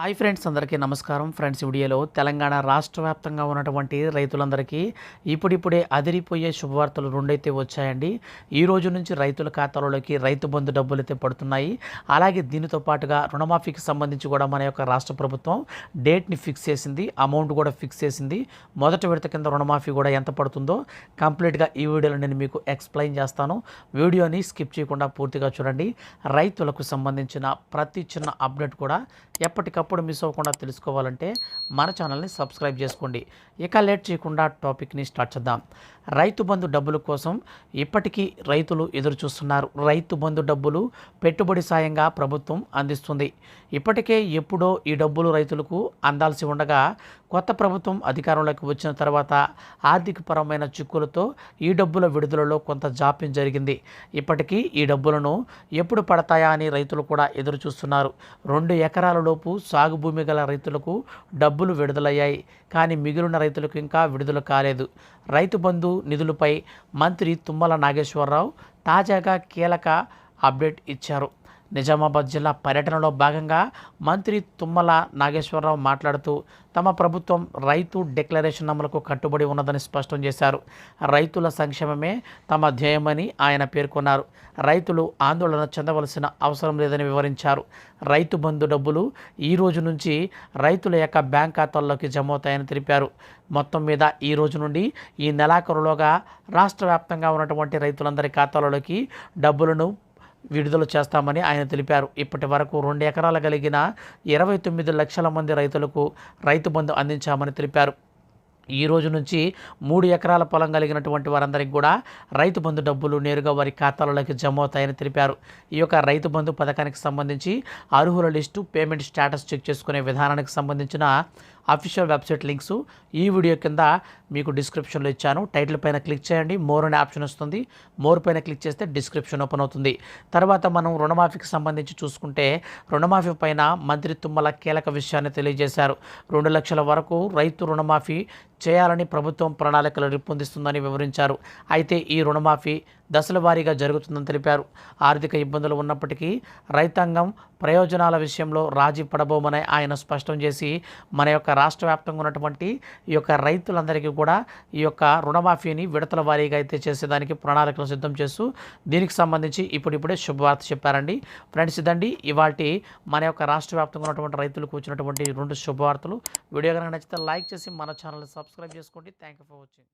Hi friends అందరికీ నమస్కారం. Friends వీడియోలో తెలంగాణ రాష్ట్ర వ్యాప్తంగా ఉన్నటువంటి రైతులందరికీ ఇప్పుడిప్పుడే అదిరిపోయే శుభవార్తలు రెండైతే వచ్చాయండి. ఈ రోజు నుంచి రైతుల ఖాతాలలోకి రైతు బంధు డబ్బులు అయితే పడుతున్నాయి. అలాగే దీనితో పాటుగా రుణమాఫీకి సంబంధించి కూడా మన యొక్క రాష్ట్ర ప్రభుత్వం డేట్ని ఫిక్స్ చేసింది. అమౌంట్ కూడా ఫిక్స్ చేసింది. మొదటి విడత కింద రుణమాఫీ కూడా ఎంత పడుతుందో కంప్లీట్గా ఈ వీడియోలో నేను మీకు ఎక్స్ప్లెయిన్ చేస్తాను. వీడియోని స్కిప్ చేయకుండా పూర్తిగా చూడండి. రైతులకు సంబంధించిన ప్రతి చిన్న అప్డేట్ కూడా ఎప్పటికప్పుడు మిస్ అవ్వకుండా తెలుసుకోవాలంటే మన ఛానల్ని సబ్స్క్రైబ్ చేసుకోండి. ఇక లేట్ చేయకుండా టాపిక్ని స్టార్ట్ చేద్దాం. రైతు బంధు డబ్బుల కోసం ఇప్పటికీ రైతులు ఎదురు చూస్తున్నారు. రైతు బంధు డబ్బులు పెట్టుబడి సాయంగా ప్రభుత్వం అందిస్తుంది. ఇప్పటికే ఎప్పుడో ఈ డబ్బులు రైతులకు అందాల్సి ఉండగా కొత్త ప్రభుత్వం అధికారంలోకి వచ్చిన తర్వాత ఆర్థికపరమైన చిక్కులతో ఈ డబ్బుల విడుదలలో కొంత జాప్యం జరిగింది. ఇప్పటికీ ఈ డబ్బులను ఎప్పుడు పడతాయా అని రైతులు కూడా ఎదురు చూస్తున్నారు రెండు ఎకరాల లోపు సాగు భూమి గల రైతులకు డబ్బులు విడుదలయ్యాయి. కానీ మిగిలిన రైతులకు ఇంకా విడుదల కాలేదు. రైతు బంధు నిధులపై మంత్రి తుమ్మల నాగేశ్వరరావు తాజాగా కీలక అప్డేట్ ఇచ్చారు. నిజామాబాద్ జిల్లా పర్యటనలో భాగంగా మంత్రి తుమ్మల నాగేశ్వరరావు మాట్లాడుతూ తమ ప్రభుత్వం రైతు డిక్లరేషన్ అమలుకు కట్టుబడి ఉన్నదని స్పష్టం చేశారు. రైతుల సంక్షేమమే తమ ధ్యేయమని ఆయన పేర్కొన్నారు. రైతులు ఆందోళన చెందవలసిన అవసరం లేదని వివరించారు. రైతు బంధు డబ్బులు ఈ రోజు నుంచి రైతుల యొక్క బ్యాంక్ ఖాతాల్లోకి జమ అవుతాయని తెలిపారు. మొత్తం మీద ఈ రోజు నుండి ఈ నెలాఖరులోగా రాష్ట్ర వ్యాప్తంగా ఉన్నటువంటి రైతులందరి ఖాతాలలోకి డబ్బులను విడుదల చేస్తామని ఆయన తెలిపారు. ఇప్పటి వరకు రెండు ఎకరాలు కలిగిన ఇరవై తొమ్మిది లక్షల మంది రైతులకు రైతు బంధు అందించామని తెలిపారు. ఈ రోజు నుంచి మూడు ఎకరాల పొలం కలిగినటువంటి వారందరికీ కూడా రైతు బంధు డబ్బులు నేరుగా వారి ఖాతాలలోకి జమ అవుతాయని తెలిపారు. ఈ యొక్క రైతు బంధు పథకానికి సంబంధించి అర్హుల లిస్టు పేమెంట్ స్టేటస్ చెక్ చేసుకునే విధానానికి సంబంధించిన అఫీషియల్ వెబ్సైట్ లింక్స్ ఈ వీడియో కింద మీకు డిస్క్రిప్షన్లో ఇచ్చాను. టైటిల్ పైన క్లిక్ చేయండి. మోర్ అనే ఆప్షన్ వస్తుంది. మోర్ పైన క్లిక్ చేస్తే డిస్క్రిప్షన్ ఓపెన్ అవుతుంది. తర్వాత మనం రుణమాఫీకి సంబంధించి చూసుకుంటే రుణమాఫీ పైన మంత్రి తుమ్మల కీలక విషయాన్ని తెలియజేశారు. రెండు లక్షల వరకు రైతు రుణమాఫీ చేయాలని ప్రభుత్వం ప్రణాళికలు రూపొందిస్తుందని వివరించారు. అయితే ఈ రుణమాఫీ దశల వారీగా జరుగుతుందని తెలిపారు. ఆర్థిక ఇబ్బందులు ఉన్నప్పటికీ రైతాంగం ప్రయోజనాల విషయంలో రాజీ పడబోమని ఆయన స్పష్టం చేసి మన యొక్క రాష్ట్ర వ్యాప్తంగా ఉన్నటువంటి ఈ యొక్క రైతులందరికీ కూడా ఈ యొక్క రుణమాఫీని విడతల వారీగా అయితే చేసేదానికి ప్రణాళికలు సిద్ధం చేస్తూ దీనికి సంబంధించి ఇప్పుడిప్పుడే శుభవార్త చెప్పారండి. ఫ్రెండ్స్ ఇదండి. ఇవాటి మన యొక్క రాష్ట్ర వ్యాప్తంగా ఉన్నటువంటి రైతులకు వచ్చినటువంటి రెండు శుభవార్తలు. వీడియో కనుక నచ్చితే లైక్ చేసి మన ఛానల్ని సబ్స్క్రైబ్ చేసుకోండి. Thank you for watching.